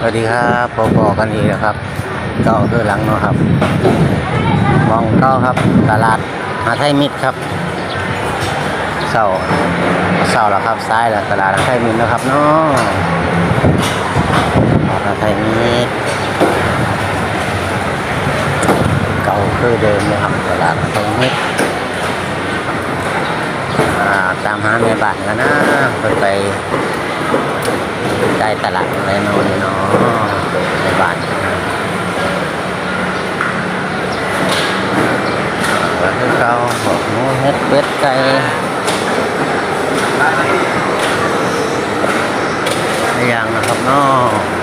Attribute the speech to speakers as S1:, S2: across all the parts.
S1: สวัสดีครับพบกันอีกแล้วครับก็คือหลังเนาะครับ มองเก้าครับ ตลาดหาไทยมิตรครับ เสาเสาแล้วครับ ซ้ายแล้วตลาดหาไทยมิตรนะครับเนาะตลาดหาไทยมิตรเก่าคือเดิมเลยครับ ตลาดหาไทยมิตรตามหาในบ้านกันนะไป ได้ตลาดอะไรนอนเนาะในบ้านแล้วก็เขาบอกหมูเฮ็ดเป็ดไก่อย่างนะครับเนาะ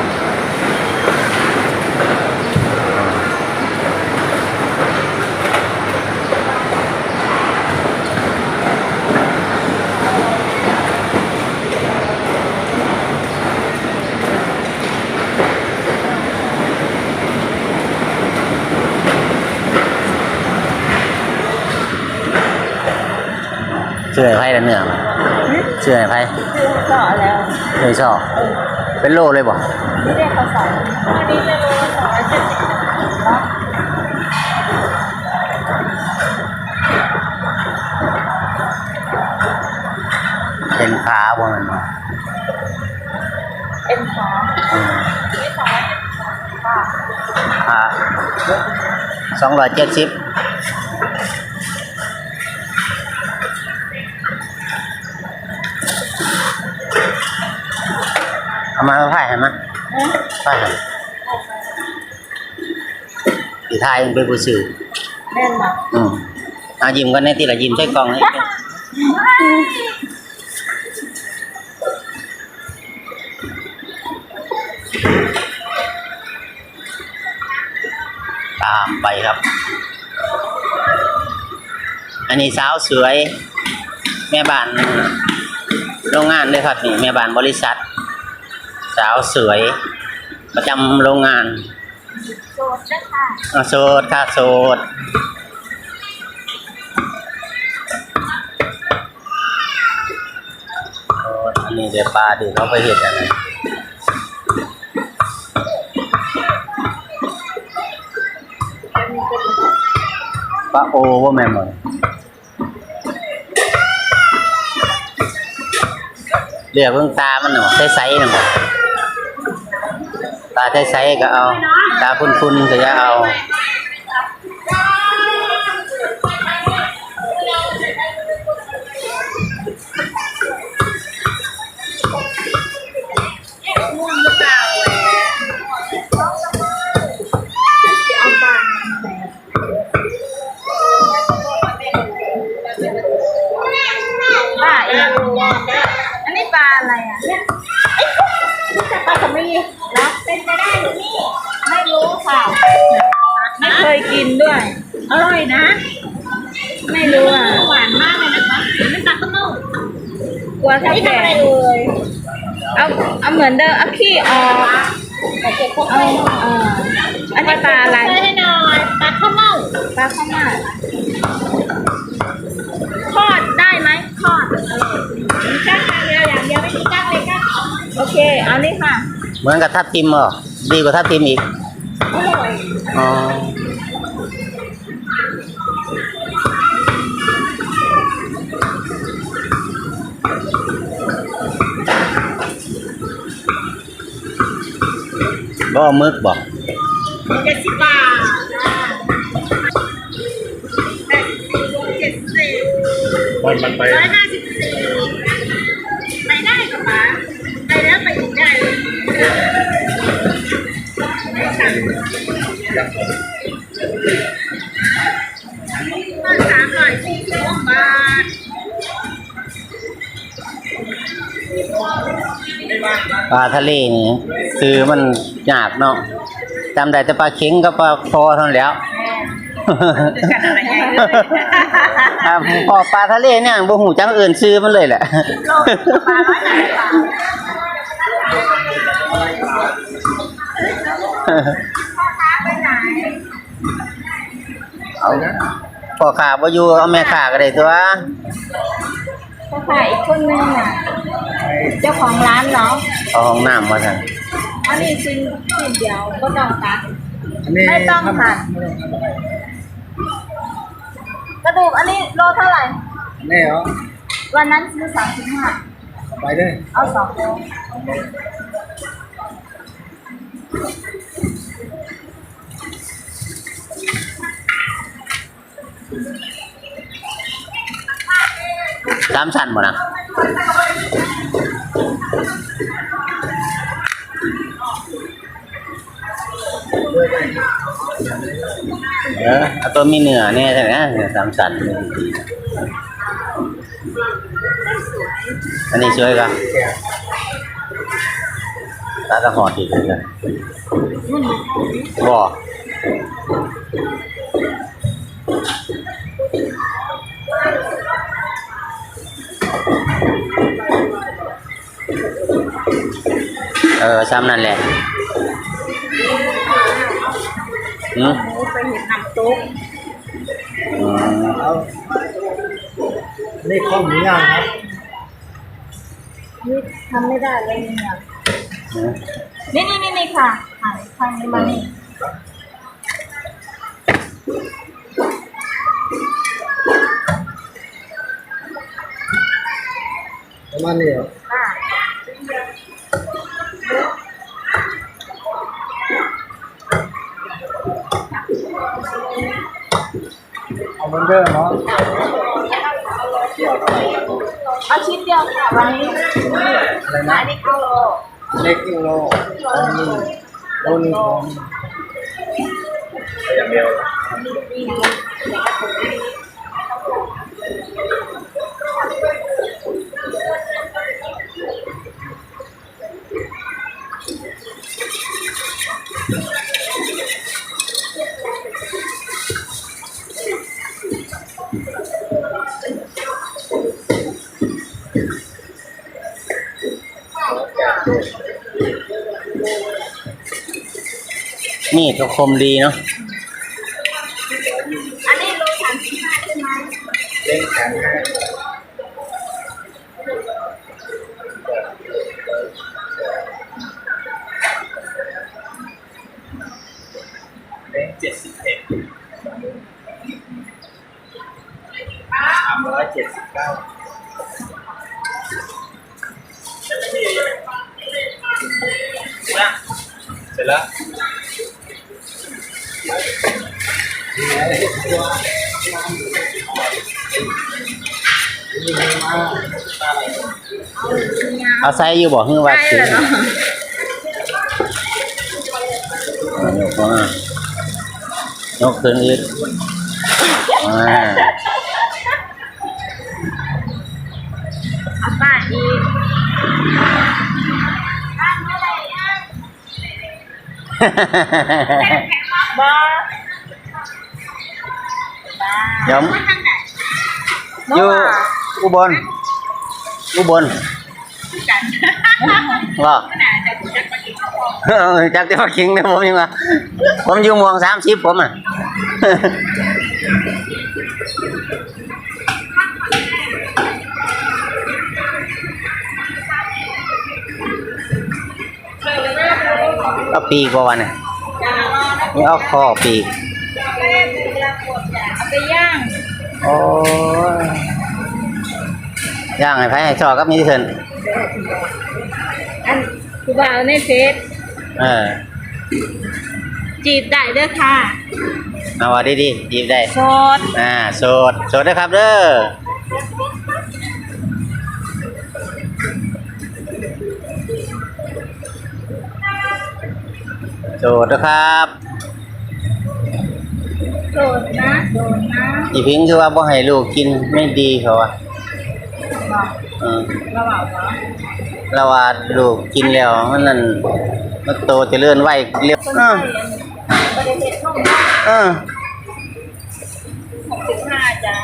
S1: ชื่อไพ่ละเนื้อมาเชื่อไพ่
S2: ต่อแล้ว
S1: เลยชอบเป็นโลเลยบ่
S2: ไม่ได้เขาสอนอันนี้จะรู้ว่าสอนเจ็ดสิบเนาะ
S1: เป็นขาบ่มันบ่
S2: เอ็นขา
S1: อืม
S2: ไม่สอนป้า
S1: อ่าสองร้อยเจ็ดสิบ เอามาไพ่ให้มา
S2: เอ๊ะ
S1: ไพ่ให้อีทายมันเป็นผู้สื่อ
S2: แน่นหนัก
S1: อืมเอายิ้มกันในที่ละยิ้มใส่กล่องนี่ตามไปครับ อันนี้สาวสวย แม่บ้านโรงงานเลยครับนี่แม่บ้านบริษัท สาวสวย ประจำโรงงาน
S2: โสดนะค่ะ
S1: อะโสดค่ะโสดโสดอันนี้เดี๋ยวปลาดิเขาไปเห็ดอะไรปลาโอว่าแม่นหมดเรียกเพิ่งตามันหน่อยใสๆหน่อย ตาใสๆก็เอา ตาคุ้นๆก็จะเอา
S2: กลัวถ้าแก่เลยเอาเอาเหมือนเดิมเอาขี้ออกเอาเอออันนี้ปลาอะไรให้หน่อยปลาข้าวเม่าปลาข้าวเม่าทอดได้ไหมทอดมีก้างเดียวอย่างเดียวไม่มีก้างเลยก้างโอเค เอานี่ค่ะ
S1: เหมือนกับทับทิมเหรอดีกว่าทับทิมอีก
S2: อร่อย
S1: อ๋อ บ่มึกบ่
S2: เจ็ดสิบบาทแปดสิบสี่บวกเจ็ดสิบ
S3: มันมันไป
S2: ร้อยห้าสิบสี่ไปได้กับป๋าไปแล้วไปอีกได้เลยไม่สั่งมาสามร้อยสี่สิบบาท
S1: ปลาทะเลนี่คือมัน ยากเนาะจำได้แต่ปลาเข็งกับปลาคอเท่านั้นแหล้ว
S2: กันอะไรไง
S1: อ่าพอปลาทะเลเนี่ยบ่หูจังเอื่นซื้อมันเลยแหละ
S2: โลปลาร้อยไหนปลาพ่อค้าไปไหน
S1: เอาพ่อขาบ่อยู่เอาแม่ขาก็ได้ตัว
S2: พ่อค้าอีกคนนึงน่ะ เจ้าของร้านเนาะ
S1: เอาห้องน้ำมาซั่น
S2: อันนี้ชิ้นชิ้นเดียวก็ต้องตัด
S3: อันนี้
S2: ไม่ต้องหั่นกระดูกอันนี้โลเท่าไหร่
S3: อันนี้เหรอ
S2: วันนั้นซื้อสามสิบห้า
S3: เอาไปเลย
S2: เอาสองโล
S1: สามชั้นบ่นะ เออเอาตัวมีเนื้อเนี่ยใช่ไหมเนื้อสามชั้นอันนี้ช่วยกันตาตะหอดอีกเลยบ่เออซ้ำนั่นแหละ อืม
S2: หมูไปเห็ดน้ำตุ๊ก
S1: อืม
S3: เอาอันนี้ข้าวหมูย่างครับ
S2: นี่ทำไม่ได้เลยเนี่ยนี่นี่นี่นี่ค่ะหันทางนี้มานี่
S3: ประมาณนี้เหรอ
S2: อ่า
S3: เอาเหมือนเดิมเนาะ
S2: เอาชิ้นเดียวค่ะวันนี้
S3: อะไรนะ
S2: อันนี้เข้าโล
S3: เล็กกิโลอันนี้โลนึงของอย่างเดียว
S1: นี่ก็คมดีเนาะ
S2: อันนี้โลสามสิบห้าใช่ไหม
S3: เล่นแข็งเจ็ดสิบเอ็ดสามร้อยเจ็ดสิบเก้าเสร็จ แล้ว
S1: เอาใส่อยู่บ่ฮือว่
S2: บอ
S1: เดี๋ยว
S2: เมื่
S1: อยู่
S2: อวาน
S1: อุบลอุบล
S2: กัน
S1: เอาปีกว่าวันเนี่ย
S2: จะรอนะ
S1: นี่เอาคอปีก
S2: แม่กูรักหมดจ้ะเอาไปย่าง
S1: โอ้ยย่างไอ้ไผ่ให้ชอกับนี่เถิน
S2: อันกูบ่าวในเฟซ
S1: เออ
S2: จีบได้เด้อค่ะ
S1: เอาว่าดีๆจีบได้
S2: โสด
S1: อ่าโสดโสดนะครับเด้อ โสดนะครับ
S2: โสดนะโสดนะ
S1: อีพิงคือว่าบ่ให้ลูกกินไม่ดีเขาว่า
S2: บอก
S1: เออ
S2: เราบอกเนาะ
S1: แล้วว่าลูกกินแล้วมันนั่นมันโตเจริญไวเร็ว
S2: คน
S1: เอ
S2: ไท
S1: อย
S2: ประเด็นห้อง
S1: เออ
S2: หกสิบห้าจ้า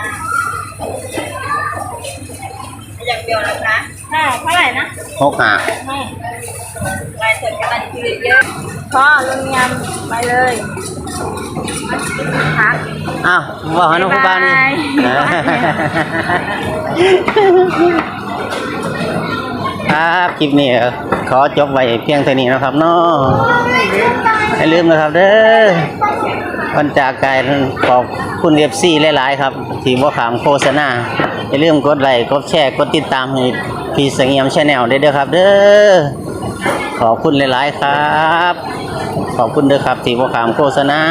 S2: อย่างเดียวนะคะค่ะเท่าไหร่นะ
S1: หกหา
S2: ไม่ ลายเสร็จกันทีเยอะพอลงยำไปเลยพัก
S1: อ้าวว่าหาน้องผู้บ้านนี่
S2: บ๊ายบาย
S1: เออครับคลิปนี้ขอจบไว้เพียงเท่านี้นะครับเนาะอย่าลืมนะครับเด้อวันจากกายขอบคุณเอฟซีหลาย ๆ ครับ ที่บ่ขามโฆษณาอย่าลืมกดไลค์กดแชร์กดติดตามให้พี่เสงียมชาแนลได้เด้อครับ เด้อ ขอบคุณหลาย ๆ ครับ ขอบคุณเด้อครับที่บ่ขามโฆษณา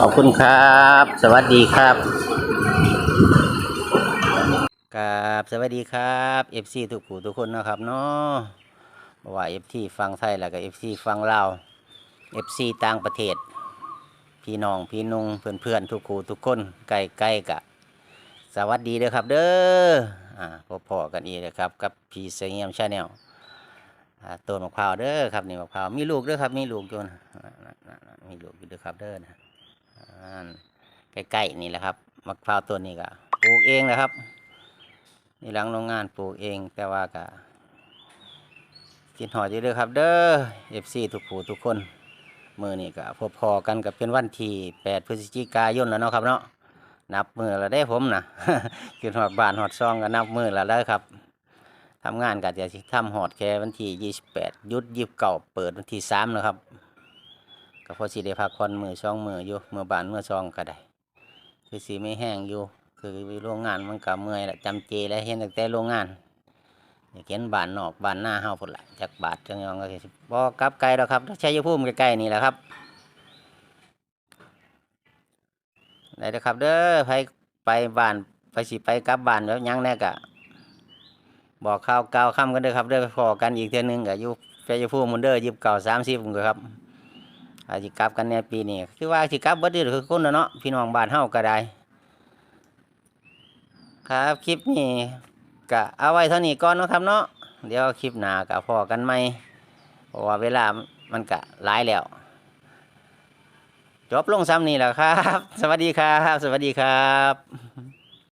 S1: ขอบคุณครับ สวัสดีครับครับสวัสดีครับ FC ทุกผู้ทุกคนนะครับเนาะว่า FC ฟังไทยแล้วก็ FC ฟังลาว FC ต่างประเทศ พี่น้องพี่นุ่งเพื่อนเพื่อนๆทุกผู้ทุกคนใกล้ใกล้กะ สวัสดีเด้อครับ เด้ออ่าพบพอกันอีกนะครับ กับพีเสียมชาแนล ต้นมะพร้าวเด้อครับนี่มะพร้าวมีลูกเด้อครับ มีลูกอยู่นะอ่าๆๆมีลูกอยู่เด้อครับเด้อนะใกล้ๆนี่แหละครับมะพร้าวต้นนี้ก็ปลูกเองนะครับนี่หลังโรงงานปลูกเองแต่ว่าก็กินหอดอยู่เด้อครับ เด้อ FC ทุกผู้ทุกคนมือนี่ก็พบพอกันกับเป็นวันที่8พฤศจิกายนแล้วเนาะครับเนาะนับมือแล้วได้ผมนะกินหอดบานหอดซองก็นับมือแล้วได้ครับ ทำงานก็จะสิทำหอดแค่วันที่ 28หยุดยิบเก่าเปิดวันที่3นะครับก็พอสิได้พักผ่อนมือช่องมืออยู่มือบานมือซองก็ได้คือสีไม่แห้งอยู่ คือโรงงานมันก็เมื่อยแหละจำเจแล้วเห็นแต่โรงงานอยากเห็นบานนอกบานหน้าเฮาพุ่นละจากบาทจังยองก็สิบ่กลับไกลแล้วครับใชัยภูมิใกล้ๆนี่แหละครับได้แล้วครับ เด้อไปไปบ้านไปสิไปกลับบ้านแล้วยังแน่กะ บอกข่าวเก่าค่ำกันด้อครับเด้พอกันอีกเทื่อนึงก็อยู่ชัยภูมิมันเด้อยิบเก่าสามสิบครับอาจจะกลับกันในปีนี้คือว่าสิกลับเบิดเดือคือคนเนาะพี่น้องบ้านเฮาก็ได้ครับคลิปนี้ก็เอาไว้เท่านี้ก่อนนะครับเนาะเดี๋ยวคลิปหน้าก็พอกันไหมเพราะว่าเวลามันก็หลายแล้ว จบลงซ้ำนี่แหละครับ สวัสดีครับ สวัสดีครับ